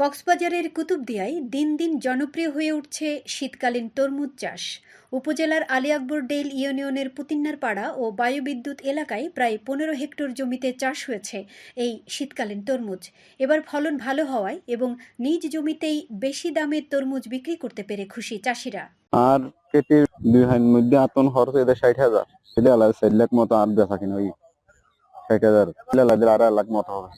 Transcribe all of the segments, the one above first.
কক্সবাজারের কুতুবদিয়ায় দিন দিন জনপ্রিয় হয়ে উঠছে শীতকালীন তরমুজ চাষ। উপজেলার আলী আকবর ডেল ইউনিয়নের পুতিন্নার পাড়া ও বায়ুবিদ্যুৎ এলাকায় প্রায় পনেরো হেক্টর জমিতে চাষ হয়েছে এই শীতকালীন তরমুজ। এবার ফলন ভালো হওয়ায় এবং নিজ জমিতেই বেশি দামে তরমুজ বিক্রি করতে পেরে খুশি চাষিরা। আর কেটির দুই মধ্যে আতন খরচ এদের ষাট হাজার। এটা ষাট লাখ মতো আর বেচা কিনা ওই ষাট হাজার। আড়াই লাখ মতো হবে।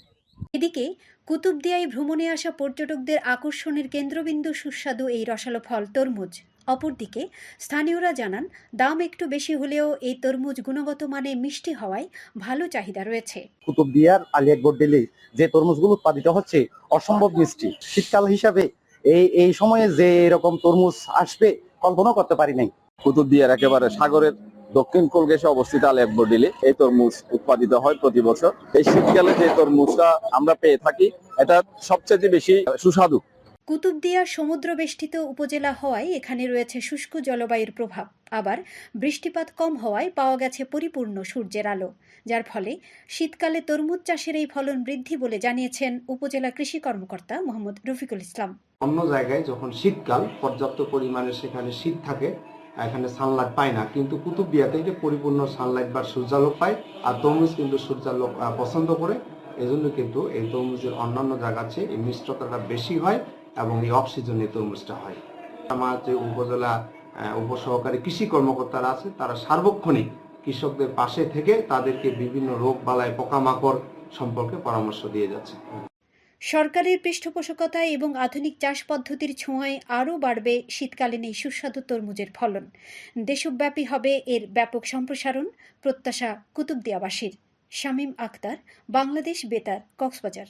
এদিকে কুতুবদিয়ায় ভ্রমণে আসা পর্যটকদের আকর্ষণের কেন্দ্রবিন্দু সুস্বাদু এই রসালো ফল তরমুজ। অপরদিকে স্থানীয়রা জানান দাম একটু বেশি হলেও এই তরমুজ গুণগত মানে মিষ্টি হওয়ায় ভালো চাহিদা রয়েছে। কুতুবদিয়ার আলী আকবর ডেলি যে তরমুজগুলো উৎপাদিত হচ্ছে অসম্ভব মিষ্টি। শীতকাল হিসাবে এই এই সময়ে যে এরকম তরমুজ আসবে কল্পনা করতে পারি নাই। কুতুবদিয়ার একেবারে সাগরের দক্ষিণ কোলগেসে অবস্থিত আলী আকবর এই তরমুজ উৎপাদিত হয় প্রতি বছর। এই শীতকালে যে তরমুজটা আমরা পেয়ে থাকি এটা সবচেয়ে বেশি সুস্বাদু। কুতুবদিয়া সমুদ্র বেষ্টিত উপজেলা হওয়ায় এখানে রয়েছে শুষ্ক জলবায়ুর প্রভাব। আবার বৃষ্টিপাত কম হওয়ায় পাওয়া গেছে পরিপূর্ণ সূর্যের আলো। যার ফলে শীতকালে তরমুজ চাষের এই ফলন বৃদ্ধি বলে জানিয়েছেন উপজেলা কৃষি কর্মকর্তা মোহাম্মদ রফিকুল ইসলাম। অন্য জায়গায় যখন শীতকাল পর্যাপ্ত পরিমাণে সেখানে শীত থাকে এখানে সানলাইট পায় না। কিন্তু কুতুবদিয়াতে এটা পরিপূর্ণ সানলাইট বা সূর্যালোক পায়, আর তরমুজ কিন্তু সূর্যালোক পছন্দ করে। এজন্য কিন্তু এই তরমুজের অন্যান্য জায়গার চেয়ে এই মিষ্টতাটা বেশি হয় এবং এই অফ সিজনে তরমুজটা হয়। আমার যে উপজেলা উপসহকারী কৃষি কর্মকর্তারা আছে, তারা সার্বক্ষণিক কৃষকদের পাশে থেকে তাদেরকে বিভিন্ন রোগ বালাই পোকামাকড় সম্পর্কে পরামর্শ দিয়ে যাচ্ছে। সরকারের পৃষ্ঠপোষকতায় এবং আধুনিক চাষ পদ্ধতির ছোঁয়ায় আরও বাড়বে শীতকালীন এই সুস্বাদু তরমুজের ফলন। দেশব্যাপী হবে এর ব্যাপক সম্প্রসারণ, প্রত্যাশা কুতুবদিয়াবাসীর। শামীম আক্তার বাংলাদেশ বেতার, কক্সবাজার।